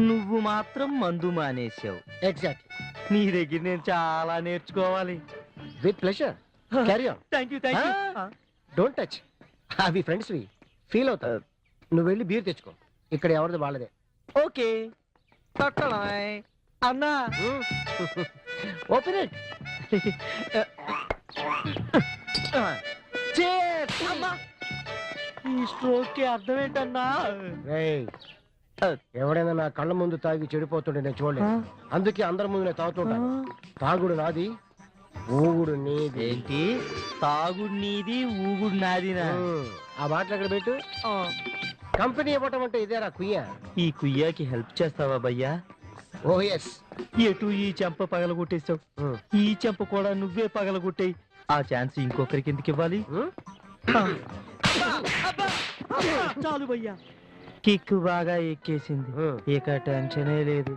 నువ్వు మాత్రం మందు మానేశావు. ఎగ్జాక్ట్ నీ దగ్గర నేను చాలా నేర్చుకోవాలి. With pleasure carry on thank you thank Ah. Don't touch అవి ఫ్రెండ్స్ వి ఫీల్ అవుతా నువ్వు వెళ్ళి బీర్ తెచ్చుకో. ఇక్కడ ఎవరిది వాళ్ళదే. ఓకే. అన్నా. Open it! అమ్మా. ఈ స్ట్రోక్కి అర్థం ఏంటన్నా? ఎవడైనా నా కళ్ళ ముందు తాగి చెడిపోతుంటే నేను చూడలేదు. అందుకే అందరి ముందు నేను తాగుతుంటాను. తాగుడు నాది ఊగుడు నీది. ఏంటి? తాగుడు నీది ఊగుడు నాదినా? మ్మ్. ఆ బాటలు ఎక్కడ పెట్టు? కంపెనీ ఇవ్వటం అంటే ఇదేరా కుయ్య. ఈ కుయ్యాకి హెల్ప్ చేస్తావా భయ్యా? ఓ ఎస్ ఎటు ఈ చెంప పగల కొట్టేశావు ఈ చెంప కూడా నువ్వే పగల కొట్టేయి ఆ ఛాన్స్ ఇంకొకరికి ఎందుకు ఇవ్వాలి? చాలు భయ్యా. కిక్ బాగా ఎక్కేసింది. ఇక టెన్షనే లేదు.